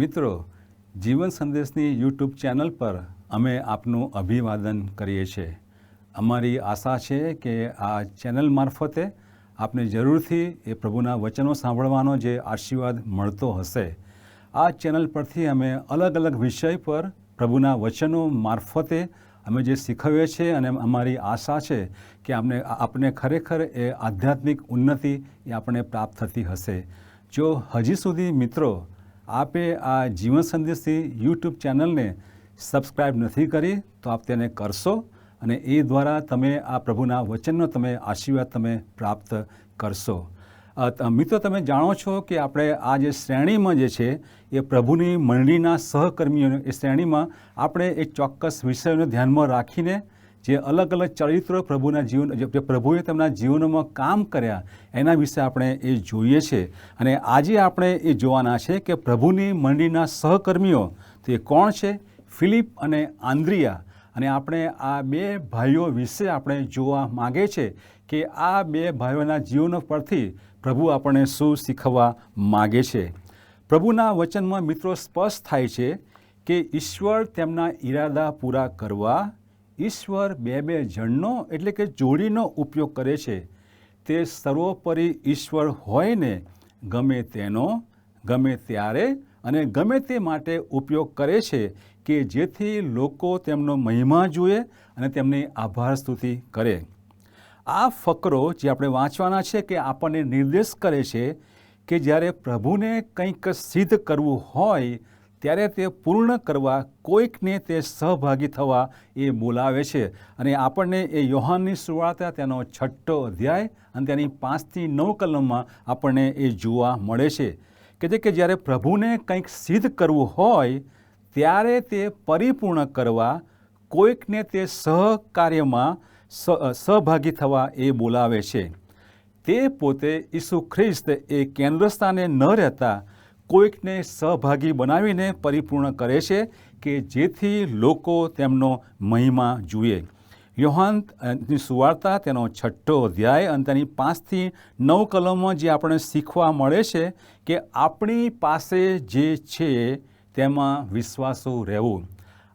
મિત્રો, જીવન સંદેશની YouTube channel પર અમે આપનું અભિવાદન કરીએ છીએ. અમારી આશા છે કે આ ચેનલ મારફતે આપને જરૂરથી એ પ્રભુના વચનો સાંભળવાનો જે આશીર્વાદ મળતો હશે. આ ચેનલ પરથી અમે અલગ અલગ વિષય પર પ્રભુના વચનો મારફતે અમે જે શીખવીએ છીએ અને અમારી આશા છે કે આપણે આપને ખરેખર એ આધ્યાત્મિક ઉન્નતિ એ આપણને પ્રાપ્ત થતી હશે. જો હજી સુધી મિત્રો આપે આ જીવન સંદેશથી યુટ્યુબ ચેનલને સબસ્ક્રાઈબ નથી કરી, તો આપ તેને કરશો અને એ દ્વારા તમે આ પ્રભુના વચનનો તમે આશીર્વાદ તમે પ્રાપ્ત કરશો. મિત્રો, તમે જાણો છો કે આપણે આ જે શ્રેણીમાં જે છે, એ પ્રભુની મંડળીના સહકર્મીઓને, એ શ્રેણીમાં આપણે એક ચોક્કસ વિષયોને ધ્યાનમાં રાખીને જે અલગ અલગ ચરિત્રો પ્રભુના જીવન જે પ્રભુએ તેમના જીવનમાં કામ કર્યા, એના વિશે આપણે એ જોઈએ છે. અને આજે આપણે એ જોવાના છે કે પ્રભુની મંડળીના સહકર્મીઓ તે કોણ છે? ફિલિપ અને આંદ્રિયા. અને આપણે આ બે ભાઈઓ વિશે આપણે જોવા માગે છે કે આ બે ભાઈઓના જીવન પરથી પ્રભુ આપણને શું શીખવવા માગે છે. પ્રભુના વચનમાં મિત્રો સ્પષ્ટ થાય છે કે ઈશ્વર તેમના ઈરાદા પૂરા કરવા ઈશ્વર બે બે જણનો એટલે કે જોડીનો ઉપયોગ કરે છે, તે સર્વોપરી ઈશ્વર હોય ને ગમે તેનો, ગમે ત્યારે અને ગમે તે માટે ઉપયોગ કરે છે કે જેથી લોકો તેમનો મહિમા જુએ અને તેમની આભાર સ્તુતિ કરે. આ ફકરો જે આપણે વાંચવાના છે કે આપણને નિર્દેશ કરે છે કે જ્યારે પ્રભુને કંઈક સિદ્ધ કરવું હોય ત્યારે તે પૂર્ણ કરવા કોઈકને તે સહભાગી થવા એ બોલાવે છે. અને આપણને એ યોહાનની સુવાર્તા, તેનો છઠ્ઠો અધ્યાય અને તેની પાંચથી નવ કલમમાં આપણને એ જોવા મળે છે કે જે કે જ્યારે પ્રભુને કંઈક સિદ્ધ કરવું હોય, ત્યારે તે પરિપૂર્ણ કરવા કોઈકને તે સહકાર્યમાં સહભાગી થવા એ બોલાવે છે. તે પોતે ઈસુ ખ્રિસ્ત એ કેન્દ્રસ્થાને ન રહેતા કોઈકને સહભાગી બનાવીને પરિપૂર્ણ કરે છે કે જેથી લોકો તેમનો મહિમા જુએ. યોહાન સુવાર્તા તેનો છઠ્ઠો અધ્યાય અને તેની પાંચથી નવ કલમમાં જે આપણે શીખવા મળે છે કે આપણી પાસે જે છે તેમાં વિશ્વાસુ રહેવું.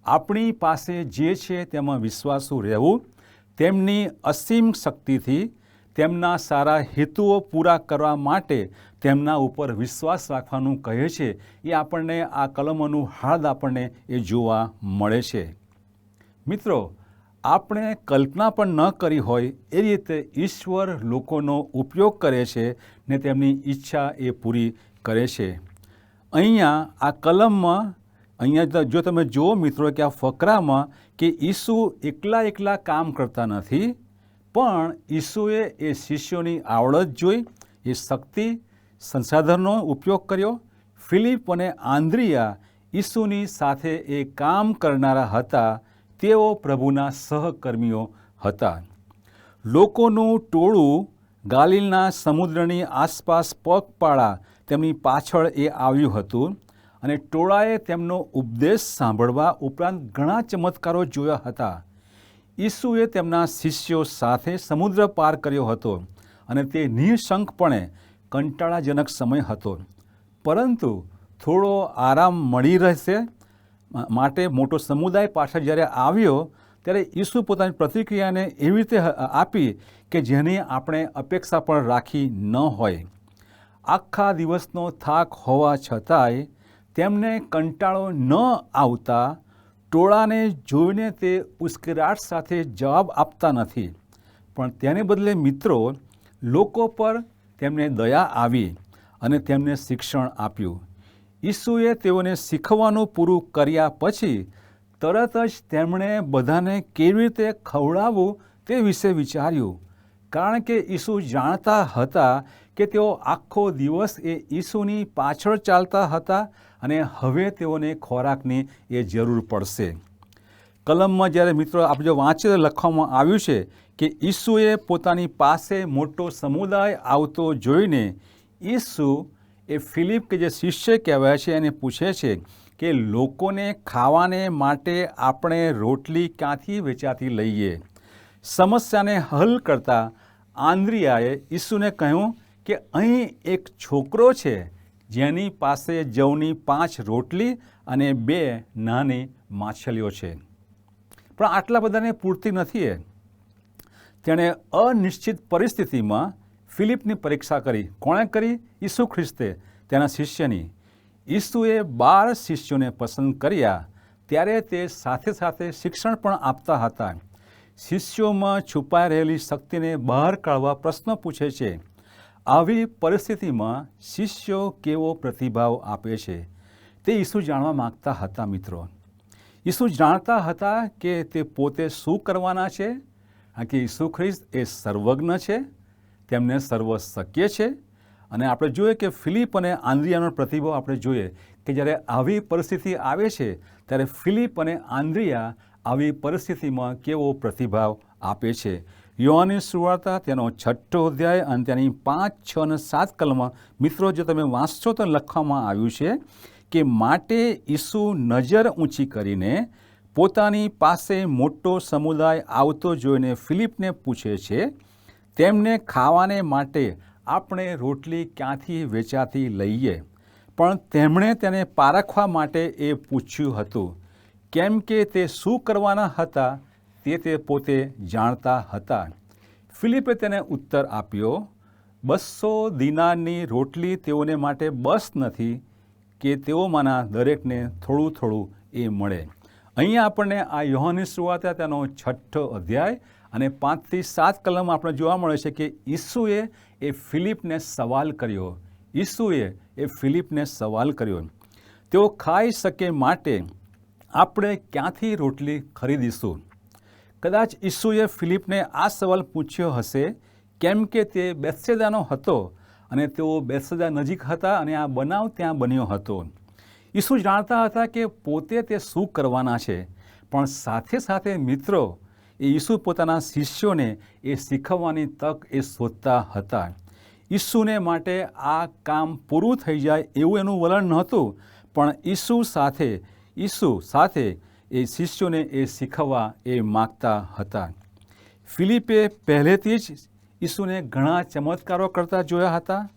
આપણી પાસે જે છે તેમાં વિશ્વાસુ રહેવું. તેમની અસીમ શક્તિથી તેમના સારા હેતુઓ પૂરા કરવા માટે તેમના ઉપર વિશ્વાસ રાખવાનું કહે છે. એ આપણને આ કલમોનું હાર્દ આપણને એ જોવા મળે છે. મિત્રો, આપણે કલ્પના પણ ન કરી હોય એ રીતે ઈશ્વર લોકોનો ઉપયોગ કરે છે ને તેમની ઈચ્છા એ પૂરી કરે છે. અહીંયા આ કલમમાં, અહીંયા જો તમે જુઓ મિત્રો કે આ ફકરામાં કે ઈસુ એકલા એકલા કામ કરતા નથી પણ ઈસુએ એ શિષ્યોની આવડત જોઈ, એ શક્તિ સંસાધનનો ઉપયોગ કર્યો. ફિલિપ અને આંદ્રિયા ઈસુની સાથે એ કામ કરનારા હતા. તેઓ પ્રભુના સહકર્મીઓ હતા. લોકોનું ટોળું ગાલિલના સમુદ્રની આસપાસ પગપાળા તેમની પાછળ એ આવ્યું હતું અને ટોળાએ તેમનો ઉપદેશ સાંભળવા ઉપરાંત ઘણા ચમત્કારો જોયા હતા. ઈસુએ તેમના શિષ્યો સાથે સમુદ્ર પાર કર્યો હતો અને તે નિઃશંકપણે કંટાળાજનક સમય હતો. પરંતુ થોડો આરામ મળી રહેશે માટે મોટો સમુદાય પાછળ જ્યારે આવ્યો, ત્યારે ઈસુ પોતાની પ્રતિક્રિયાને એવી રીતે આપી કે જેની આપણે અપેક્ષા પણ રાખી ન હોય. આખા દિવસનો થાક હોવા છતાંય તેમને કંટાળો ન આવતા ટોળાને જોઈને તે ઉશ્કેરાટ સાથે જવાબ આપતા નથી. પણ તેને બદલે મિત્રો, લોકો પર તેમને દયા આવી અને તેમને શિક્ષણ આપ્યું. ઈસુએ તેઓને શીખવાનું પૂરું કર્યા પછી તરત જ તેમણે બધાને કેવી રીતે ખવડાવવું તે વિશે વિચાર્યું. કારણ કે ઈસુ જાણતા હતા કે તેઓ આખો દિવસ એ ઈસુની પાછળ ચાલતા હતા અને હવે તેઓને ખોરાકની એ જરૂર પડશે. કલમમાં જ્યારે મિત્રો આપણે જો વાંચીએ લખવામાં આવ્યું છે કે ઈસુએ પોતાની પાસે મોટો સમુદાય આવતો જોઈને ઈસુ એ ફિલિપ કે જે શિષ્ય કહેવાય છે એને પૂછે છે કે લોકોને ખાવાને માટે આપણે રોટલી ક્યાંથી વેચાતી લઈએ? સમસ્યાને હલ કરતા આંદ્રિયાએ ઈસુને કહ્યું કે અહીં એક છોકરો છે જેની પાસે જવની પાંચ રોટલી અને બે નાની માછલીઓ છે. પણ આટલા બધાને પૂરતી નથી એ. તેણે અનિશ્ચિત પરિસ્થિતિમાં ફિલિપની પરીક્ષા કરી. કોણે કરી? ઈસુ ખ્રિસ્તે. તેના શિષ્યની. ઈસુએ બાર શિષ્યોને પસંદ કર્યા. ત્યારે તે સાથે સાથે શિક્ષણ પણ આપતા હતા. શિષ્યોમાં છુપાઈ રહેલી શક્તિને બહાર કાઢવા પ્રશ્ન પૂછે છે. આવી પરિસ્થિતિમાં શિષ્યો કેવો પ્રતિભાવ આપે છે તે ઈસુ જાણવા માગતા હતા મિત્રો. ઈસુ જાણતા હતા કે તે પોતે શું કરવાના છે? કારણ કે ઈસુ ખ્રિસ્ત એ સર્વજ્ઞ છે, તેમને સર્વ શક્ય છે અને આપણે જોઈએ કે ફિલિપ અને આંદ્રિયાનો પ્રતિભાવ આપણે જોઈએ કે જ્યારે આવી પરિસ્થિતિ આવે છે, ત્યારે ફિલિપ અને આંદ્રિયા આવી પરિસ્થિતિમાં કેવો પ્રતિભાવ આપે છે? યોહાની સુવાર્તા તેનો છઠ્ઠો અધ્યાય અને તેની પાંચ, છ અને સાત કલમાં મિત્રો, જો તમે વાંચશો તો લખવામાં આવ્યું છે કે માટે ઈસુ નજર ઊંચી કરીને પોતાની પાસે મોટો સમુદાય આવતો જોઈને ફિલિપને પૂછે છે, તેમને ખાવાને માટે આપણે રોટલી ક્યાંથી વેચાતી લઈએ? પણ તેમણે તેને પારખવા માટે એ પૂછ્યું હતું, કેમ કે તે શું કરવાના હતા તે તે પોતે જાણતા હતા. ફિલિપે તેને ઉત્તર આપ્યો, બસો દિનારની રોટલી તેઓને માટે બસ નથી કે તેઓમાંના દરેકને થોડું થોડું એ મળે. અહીંયા આપણને આ યોહાની શરૂઆત તેનો છઠ્ઠો અધ્યાય અને પાંચથી સાત કલમ આપણે જોવા મળે છે કે ઈસુએ એ ફિલિપને સવાલ કર્યો. ઈસુએ એ ફિલિપને સવાલ કર્યો, તેઓ ખાઈ શકે માટે આપણે ક્યાંથી રોટલી ખરીદીશું? કદાચ ઈસુએ ફિલિપને આ સવાલ પૂછ્યો હશે, કેમ કે તે બેસેદાનો હતો અને તેઓ બેસેદા નજીક હતા અને આ બનાવ ત્યાં બન્યો હતો. ઈસુ જાણતા હતા કે પોતે તે શું કરવાના છે, પણ સાથે સાથે મિત્રો, એ ઈસુ પોતાના શિષ્યોને એ શીખવવાની તક એ શોધતા હતા. ઈસુને માટે આ કામ પૂરું થઈ જાય એવું એનું વલણ નહોતું, પણ ઈસુ સાથે ઈસુ સાથે એ શિષ્યોને એ શીખવવા એ માગતા હતા. ફિલિપે પહેલેથી જ ઈસુને ઘણા ચમત્કારો કરતા જોયા હતા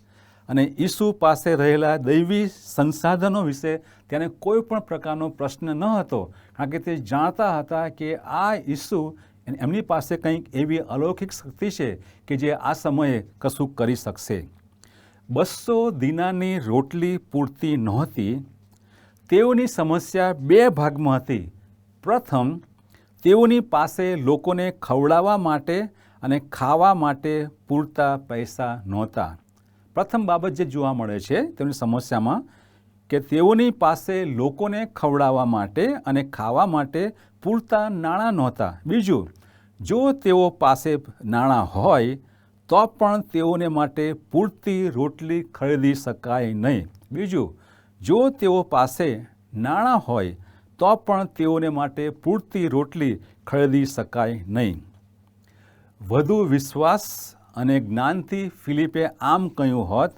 અને ઈસુ પાસે રહેલા દૈવી સંસાધનો વિશે તેને કોઈ પણ પ્રકારનો પ્રશ્ન ન હતો, કારણ કે તે જાણતા હતા કે આ ઈસુ એમની પાસે કંઈક એવી અલૌકિક શક્તિ છે કે જે આ સમયે કશું કરી શકશે. બસો દિનાની રોટલી પૂરતી નહોતી. તેઓની સમસ્યા બે ભાગમાં હતી. પ્રથમ, તેઓની પાસે લોકોને ખવડાવવા માટે અને ખાવા માટે પૂરતા પૈસા નહોતા. પ્રથમ બાબત જે જોવા મળે છે તેની સમસ્યામાં કે તેઓની પાસે લોકોને ખવડાવવા માટે અને ખાવા માટે પૂરતા નાણાં નહોતા. બીજું, જો તેઓ પાસે નાણાં હોય, તો પણ તેઓને માટે પૂરતી રોટલી ખરીદી શકાય નહીં. બીજું, જો તેઓ પાસે નાણાં હોય તો પણ તેઓને માટે પૂરતી રોટલી ખરીદી શકાય નહીં. વધુ વિશ્વાસ અને જ્ઞાનથી ફિલિપે આમ કહ્યું હોત,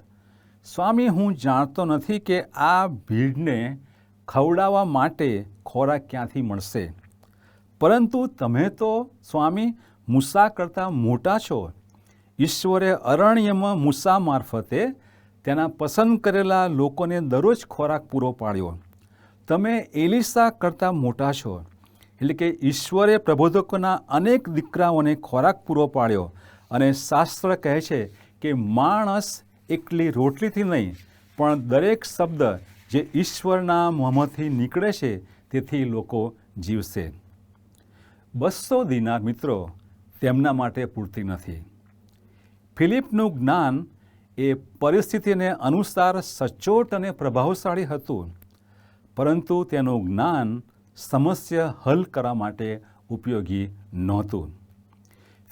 સ્વામી, હું જાણતો નથી કે આ ભીડને ખવડાવવા માટે ખોરાક ક્યાંથી મળશે. પરંતુ તમે તો, સ્વામી, મૂસા કરતાં મોટા છો. ઈશ્વરે અરણ્યમાં મૂસા મારફતે તેના પસંદ કરેલા લોકોને દરરોજ ખોરાક પૂરો પાડ્યો. તમે એલિસા કરતાં મોટા છો. એટલે કે ઈશ્વરે પ્રબોધકોના અનેક દીકરાઓને ખોરાક પૂરો પાડ્યો અને શાસ્ત્ર કહે છે કે માણસ એકલી રોટલીથી નહીં, પણ દરેક શબ્દ જે ઈશ્વરના મોંમાંથી નીકળે છે તેથી લોકો જીવશે. બસો દિનાર મિત્રો તેમના માટે પૂરતી નથી. ફિલિપનું જ્ઞાન એ પરિસ્થિતિને અનુસાર સચોટ અને પ્રભાવશાળી હતું. પરંતુ તેનું જ્ઞાન સમસ્યા હલ કરવા માટે ઉપયોગી નહોતું.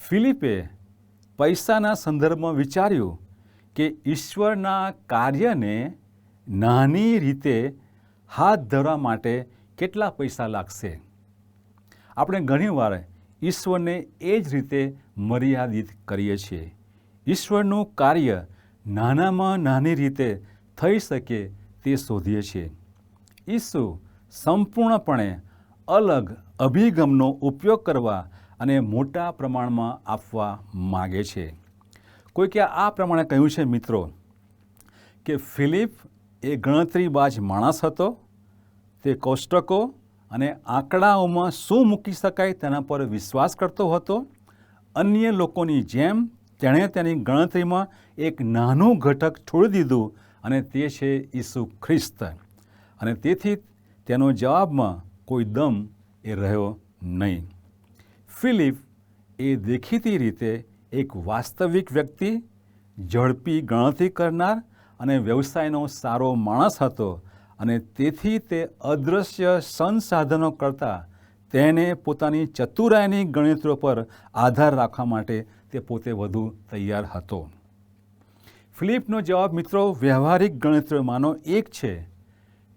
ફિલિપે પૈસાના સંદર્ભમાં વિચાર્યું કે ઈશ્વરના કાર્યને નાની રીતે હાથ ધરવા માટે કેટલા પૈસા લાગશે. આપણે ઘણીવાર ઈશ્વરને એ જ રીતે મર્યાદિત કરીએ છીએ. ઈશ્વરનું કાર્ય નાનામાં નાની રીતે થઈ શકે તે શોધીએ છીએ. ઈસુ સંપૂર્ણપણે અલગ અભિગમનો ઉપયોગ કરવા અને મોટા પ્રમાણમાં આપવા માગે છે. કોઈકે આ પ્રમાણે કહ્યું છે, મિત્રો, કે ફિલિપ એ ગણતરીબાજ માણસ હતો, તે કોષ્ટકો અને આંકડાઓમાં શું મૂકી શકાય તેના પર વિશ્વાસ કરતો હતો. અન્ય લોકોની જેમ તેણે તેની ગણતરીમાં એક નાનું ઘટક છોડી દીધું અને તે છે ઈસુ ખ્રિસ્ત. અને તેથી તેનો જવાબમાં કોઈ દમ એ રહ્યો નહીં. ફિલિપ એ દેખીતી રીતે એક વાસ્તવિક વ્યક્તિ, ઝડપી ગણતરી કરનાર અને વ્યવસાયનો સારો માણસ હતો અને તેથી તે અદૃશ્ય સંસાધનો કરતાં તેને પોતાની ચતુરાઈની ગણિતો પર આધાર રાખવા માટે તે પોતે વધુ તૈયાર હતો. ફિલિપનો જવાબ, મિત્રો, વ્યવહારિક ગણિતોમાંનો એક છે.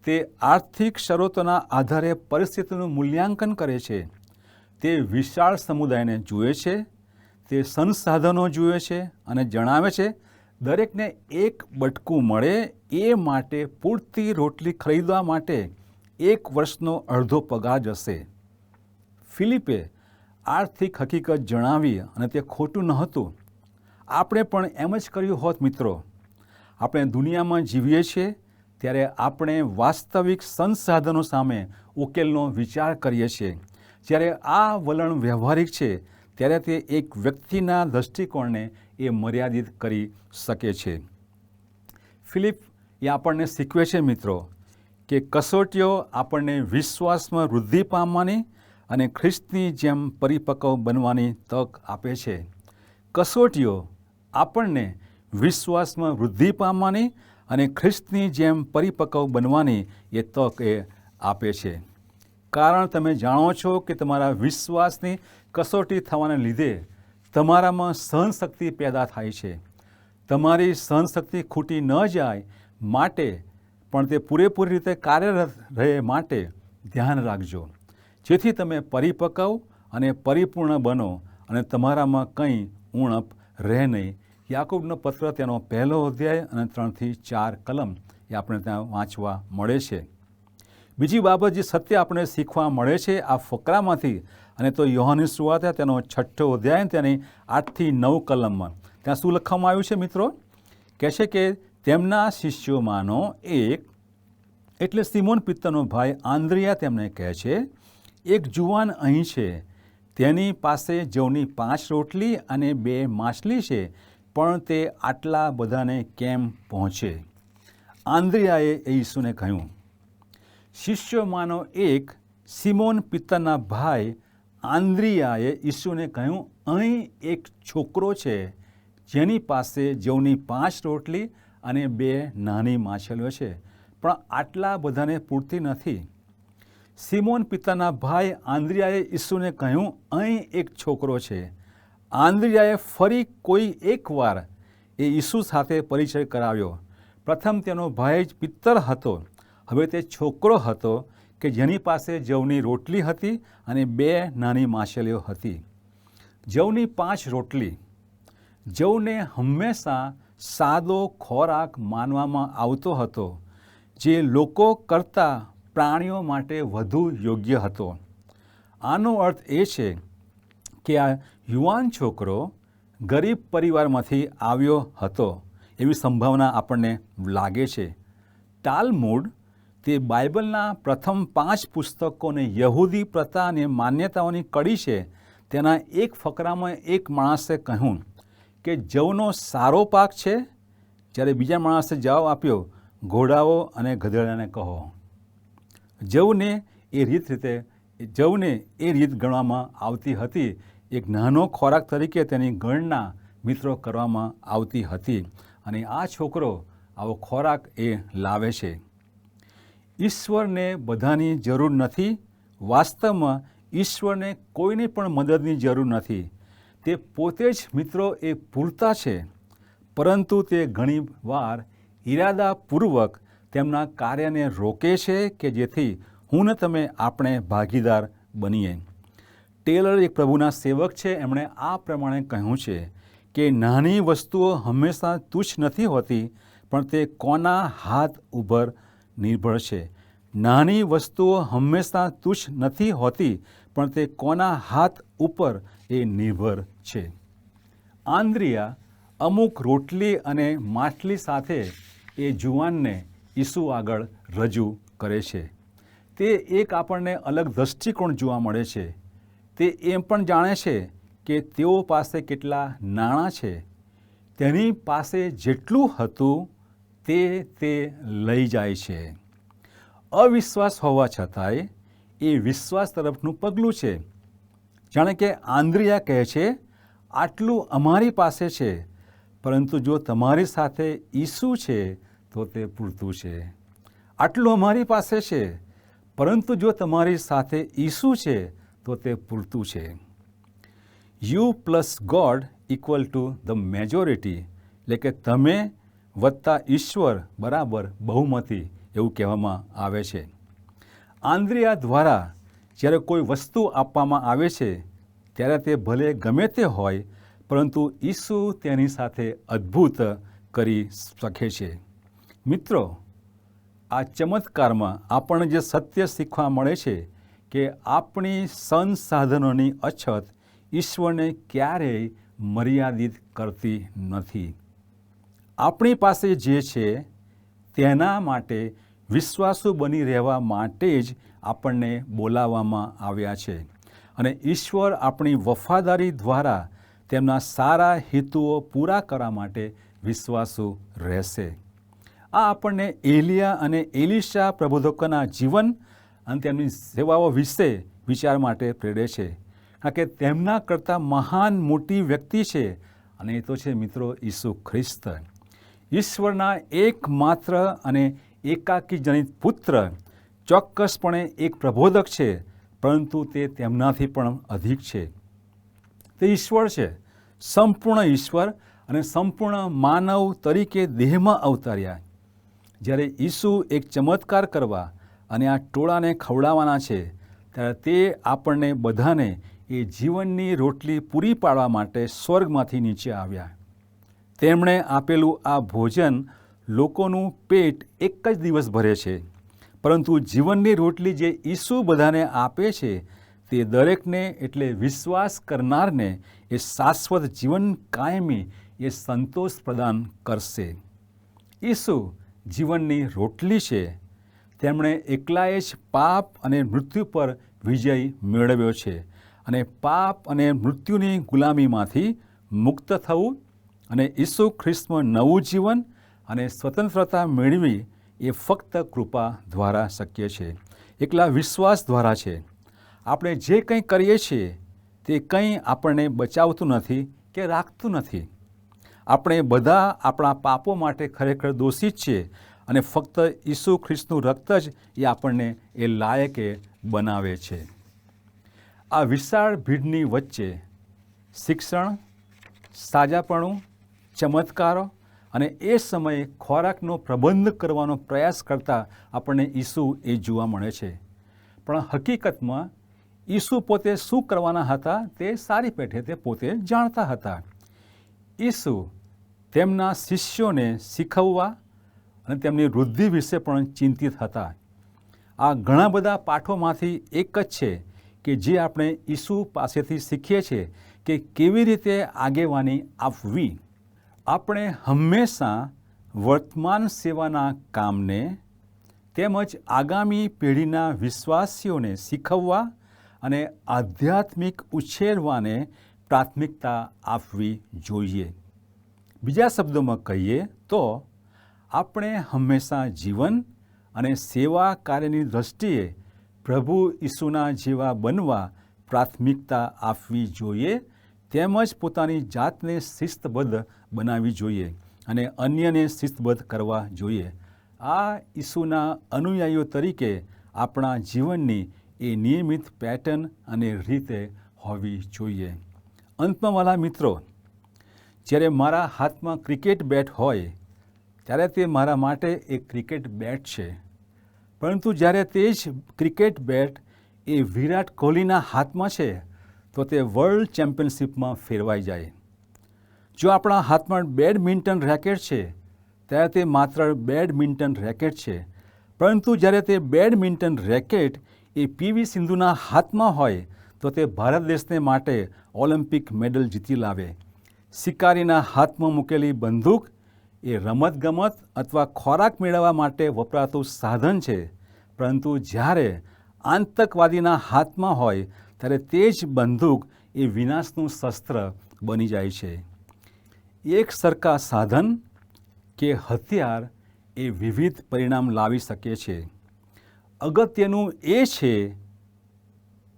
તે આર્થિક શરતોના આધારે પરિસ્થિતિનું મૂલ્યાંકન કરે છે. તે વિશાળ સમુદાયને જુએ છે, તે સંસાધનો જુએ છે અને જણાવે છે, દરેકને એક બટકું મળે એ માટે પૂરતી રોટલી ખરીદવા માટે એક વર્ષનો અડધો પગાર જશે. ફિલિપે આર્થિક હકીકત જણાવી અને તે ખોટું નહોતું. આપણે પણ એમ જ કર્યું હોત મિત્રો. આપણે દુનિયામાં જીવીએ છીએ ત્યારે આપણે વાસ્તવિક સંસાધનો સામે ઉકેલનો વિચાર કરીએ છીએ. જ્યારે આ વલણ વ્યવહારિક છે, ત્યારે તે એક વ્યક્તિના દૃષ્ટિકોણને એ મર્યાદિત કરી શકે છે. ફિલિપ, એ આપણને શીખવે છે મિત્રો, કે કસોટીઓ આપણને વિશ્વાસમાં વૃદ્ધિ પામવાની અને ખ્રિસ્તની જેમ પરિપક્વ બનવાની તક આપે છે. કસોટીઓ આપણને વિશ્વાસમાં વૃદ્ધિ પામવાની અને ખ્રિસ્તની જેમ પરિપક્વ બનવાની એ તક એ આપે છે. કારણ તમે જાણો છો કે તમારા વિશ્વાસની કસોટી થવાને લીધે તમારામાં સહનશક્તિ પેદા થાય છે. તમારી સહનશક્તિ ખૂટી ન જાય માટે પણ તે પૂરેપૂરી રીતે કાર્યરત રહે માટે ધ્યાન રાખજો. જેથી તમે પરિપક્વ અને પરિપૂર્ણ બનો અને તમારામાં કંઈ ઉણપ રહે નહીં. યાકૂબનો પત્ર તેનો પહેલો અધ્યાય અને ત્રણથી ચાર કલમ એ આપણે ત્યાં વાંચવા મળે છે. બીજી બાબત જે સત્ય આપણે શીખવા મળે છે આ ફકરામાંથી, અને તો યોહાની સુવાત તેનો છઠ્ઠો અધ્યાય તેની આઠથી નવ કલમમાં. ત્યાં શું લખવામાં આવ્યું છે મિત્રો? કહે છે કે તેમના શિષ્યોમાંનો એક, એટલે સિમોન પિત્તનો ભાઈ આંદ્રિયા તેમને કહે છે, એક જુવાન અહીં છે. તેની પાસે જવની પાંચ રોટલી અને બે માછલી છે. પણ તે આટલા બધાને કેમ પહોંચે? આંદ્રિયાએ એ ઈસુને કહ્યું, શિષ્યોમાંનો એક, સિમોન પિત્તરના ભાઈ આંદ્રિયાએ ઈસુને કહ્યું, અહીં એક છોકરો છે, જેની પાસે જવની પાંચ રોટલી અને બે નાની માછલીઓ છે, પણ આટલા બધાને પૂરતી નથી. સિમોન પિતાના ભાઈ આંદ્રિયાએ ઈસુને કહ્યું, અહીં એક છોકરો છે આંદ્રિયાએ ફરી કોઈ એકવાર એ ઈસુ સાથે પરિચય કરાવ્યો. પ્રથમ તેનો ભાઈ જ પિત્તર હતો. હવે તે છોકરો હતો કે જેની પાસે જવની રોટલી હતી અને બે નાની માછલીઓ હતી. જવની પાંચ રોટલી. જવને હંમેશા સાદો ખોરાક માનવામાં આવતો હતો, જે લોકો કરતાં પ્રાણીઓ માટે વધુ યોગ્ય હતો. આનો અર્થ એ છે કે આ યુવાન છોકરો ગરીબ પરિવારમાંથી આવ્યો હતો એવી સંભાવના આપણને લાગે છે. ટાલમૂડ તે બાઇબલના પ્રથમ પાંચ પુસ્તકોને યહૂદી પ્રથા અને માન્યતાઓની કડી છે. તેના એક ફકરામાં એક માણસે કહ્યું કે, જવનો સારો પાક છે? જ્યારે બીજા માણસે જવાબ આપ્યો, ઘોડાઓ અને ગધેડાને કહો. જવને એ રીત રીતે, જવને એ રીત ગણવામાં આવતી હતી. એક નાનો ખોરાક તરીકે તેની ગણના મિત્રો કરવામાં આવતી હતી અને આ છોકરો આવો ખોરાક એ લાવે છે. ઈશ્વરને બધાની જરૂર નથી. વાસ્તવમાં ઈશ્વરને કોઈની પણ મદદની જરૂર નથી. તે પોતે જ મિત્રો એ પૂરતા છે. પરંતુ તે ઘણીવાર ઈરાદાપૂર્વક તેમના કાર્યને રોકે છે કે જેથી હું ને તમે આપણે ભાગીદાર બનીએ. ટેલર એક પ્રભુના સેવક છે. એમણે આ પ્રમાણે કહ્યું છે કે, નાની વસ્તુઓ હંમેશા તુચ્છ નથી હોતી, પણ તે કોના હાથ ઉપર નિર્ભર છે? નાની વસ્તુઓ હંમેશા તુચ્છ નથી હોતી, પણ તે કોના હાથ ઉપર એ નિર્ભર છે? આંદ્રિયા અમુક રોટલી અને માછલી સાથે એ જુવાનને ઈસુ આગળ રજૂ કરે છે. તે એક આપણને અલગ દૃષ્ટિકોણ જોવા મળે છે. તે એમ પણ જાણે છે કે તેઓ પાસે કેટલા નાણાં છે. તેની પાસે જેટલું હતું તે તે લઈ જાય છે. અવિશ્વાસ હોવા છતાંય એ વિશ્વાસ તરફનું પગલું છે. જાણે કે આંદ્રિયા કહે છે, આટલું અમારી પાસે છે, પરંતુ જો તમારી સાથે ઈસુ છે, તો તે પૂરતું છે. આટલું અમારી પાસે છે, પરંતુ જો તમારી સાથે ઈસુ છે તો તે પૂરતું છે. You plus god equal to the majority એટલે કે તમે વત્તા ઈશ્વર બરાબર બહુમતી એવું કહેવામાં આવે છે. આંદ્રિયા દ્વારા જ્યારે કોઈ વસ્તુ આપવામાં આવે છે, ત્યારે તે ભલે ગમે તે હોય, પરંતુ ઈસુ તેની સાથે અદ્ભુત કરી શકે છે. મિત્રો, આ ચમત્કારમાં આપણને જે સત્ય શીખવા મળે છે કે આપણી સંસાધનોની અછત ઈશ્વરને ક્યારેય મર્યાદિત કરતી નથી. આપણી પાસે જે છે, તેના માટે વિશ્વાસુ બની રહેવા માટે જ આપણને બોલાવવામાં આવ્યા છે. અને ઈશ્વર આપણી વફાદારી દ્વારા તેમના સારા હેતુઓ પૂરા કરવા માટે વિશ્વાસુ રહેશે. આ આપણને એલિયા અને એલિશા પ્રબોધકોના જીવન અને તેમની સેવાઓ વિશે વિચાર માટે પ્રેરે છે. કારણ કે તેમના કરતાં મહાન મોટી વ્યક્તિ છે અને એ તો છે મિત્રો ઈસુ ખ્રિસ્ત. ઈશ્વરના એકમાત્ર અને એકાકી જનિત પુત્ર ચોક્કસપણે એક પ્રબોધક છે, પરંતુ તે તેમનાથી પણ અધિક છે. તે ઈશ્વર છે, સંપૂર્ણ ઈશ્વર અને સંપૂર્ણ માનવ તરીકે દેહમાં અવતાર્યા. જ્યારે ઈસુ એક ચમત્કાર કરવા અને આ ટોળાને ખવડાવવાના છે, ત્યારે તે આપણને બધાને એ જીવનની રોટલી પૂરી પાડવા માટે સ્વર્ગમાંથી નીચે આવ્યા. તેમણે આપેલું આ ભોજન લોકોનું પેટ એક જ દિવસ ભરે છે, પરંતુ જીવનની રોટલી જે ઈસુ બધાને આપે છે, તે દરેકને એટલે વિશ્વાસ કરનારને એ શાશ્વત જીવન કાયમી એ સંતોષ પ્રદાન કરશે. ઈસુ જીવનની રોટલી છે તેમણે એકલાએ જ પાપ અને મૃત્યુ પર વિજય મેળવ્યો છે અને પાપ અને મૃત્યુની ગુલામીમાંથી મુક્ત થવું અને ઈસુ ખ્રિસ્તમાં નવું જીવન અને સ્વતંત્રતા મેળવી એ ફક્ત કૃપા દ્વારા શક્ય છે. એકલા વિશ્વાસ દ્વારા છે. આપણે જે કંઈ કરીએ છીએ તે કંઈ આપણને બચાવતું નથી કે રાખતું નથી. આપણે બધા આપણા પાપો માટે ખરેખર દોષિત છીએ અને ફક્ત ઈસુ ખ્રિસ્તનું રક્ત જ એ આપણને એ લાયકે બનાવે છે. આ વિશાળ ભીડની વચ્ચે શિક્ષણ, સાજાપણું, ચમત્કારો અને એ સમયે ખોરાકનો પ્રબંધ કરવાનો પ્રયાસ કરતા આપણને ઈસુ એ જોવા મળે છે. પણ હકીકતમાં ઈસુ પોતે શું કરવાના હતા તે સારી પેઠે તે પોતે જાણતા હતા. ઈસુ તેમના શિષ્યોને શીખવવા અને તેમની વૃદ્ધિ વિશે પણ ચિંતિત હતા. આ ઘણા બધા પાઠોમાંથી એક જ છે કે જે આપણે ઈસુ પાસેથી શીખીએ છીએ કે કેવી રીતે આગેવાની આપવી. આપણે હંમેશા વર્તમાન સેવાના કામને તેમજ આગામી પેઢીના વિશ્વાસીઓને શીખવવા અને આધ્યાત્મિક ઉછેરવાને પ્રાથમિકતા આપવી જોઈએ. બીજા શબ્દોમાં કહીએ તો આપણે હંમેશા જીવન અને સેવા કાર્યની દ્રષ્ટિએ પ્રભુ ઈસુના જેવા બનવા પ્રાથમિકતા આપવી જોઈએ, તેમજ પોતાની જાતને શિસ્તબદ્ધ બનાવવી જોઈએ અને અન્યને શિસ્તબદ્ધ કરવા જોઈએ. આ ઈસુના અનુયાયીઓ તરીકે આપણા જીવનની એ નિયમિત પેટર્ન અને રીતે હોવી જોઈએ. અંતમાં વાલા મિત્રો, જ્યારે મારા હાથમાં ક્રિકેટ બેટ હોય ત્યારે તે મારા માટે એક ક્રિકેટ બેટ છે. પરંતુ જ્યારે તે જ ક્રિકેટ બેટ એ વિરાટ કોહલીના હાથમાં છે, તો તે વર્લ્ડ ચેમ્પિયનશિપમાં ફેરવાઈ જાય. જો આપણા હાથમાં બેડમિન્ટન રેકેટ છે, ત્યારે તે માત્ર બેડમિન્ટન રેકેટ છે. પરંતુ જ્યારે તે બેડમિન્ટન રેકેટ એ પીવી સિંધુના હાથમાં હોય, તો તે ભારત દેશને માટે ઓલિમ્પિક મેડલ જીતી લાવે. શિકારીના હાથમાં મૂકેલી બંદૂક એ રમતગમત અથવા ખોરાક મેળવવા માટે વપરાતું સાધન છે. પરંતુ જ્યારે આતંકવાદીના હાથમાં હોય, ત્યારે તે જ બંદૂક એ વિનાશનું શસ્ત્ર બની જાય છે. એક સરખા સાધન કે હથિયાર એ વિવિધ પરિણામ લાવી શકે છે. અગત્યનું એ છે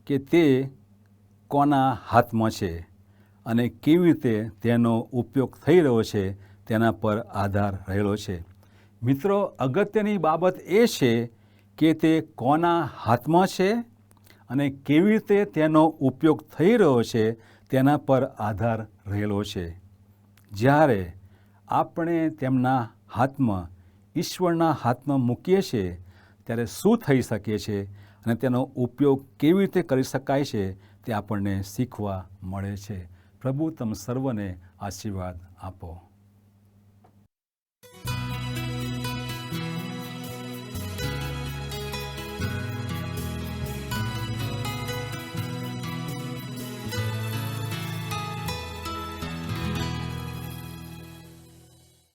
કે તે કોના હાથમાં છે અને કેવી રીતે તેનો ઉપયોગ થઈ રહ્યો છે તેના પર આધાર રહેલો છે. મિત્રો, અગત્યની બાબત એ છે કે તે કોના હાથમાં છે અને કેવી રીતે તેનો ઉપયોગ થઈ રહ્યો છે તેના પર આધાર રહેલો છે. જ્યારે આપણે તેમના હાથમાં, ઈશ્વરના હાથમાં મૂકીએ છીએ, ત્યારે શું થઈ શકે છે અને તેનો ઉપયોગ કેવી રીતે કરી શકાય છે તે આપણને શીખવા મળે છે. પ્રભુ, તમ સર્વને આશીર્વાદ આપો.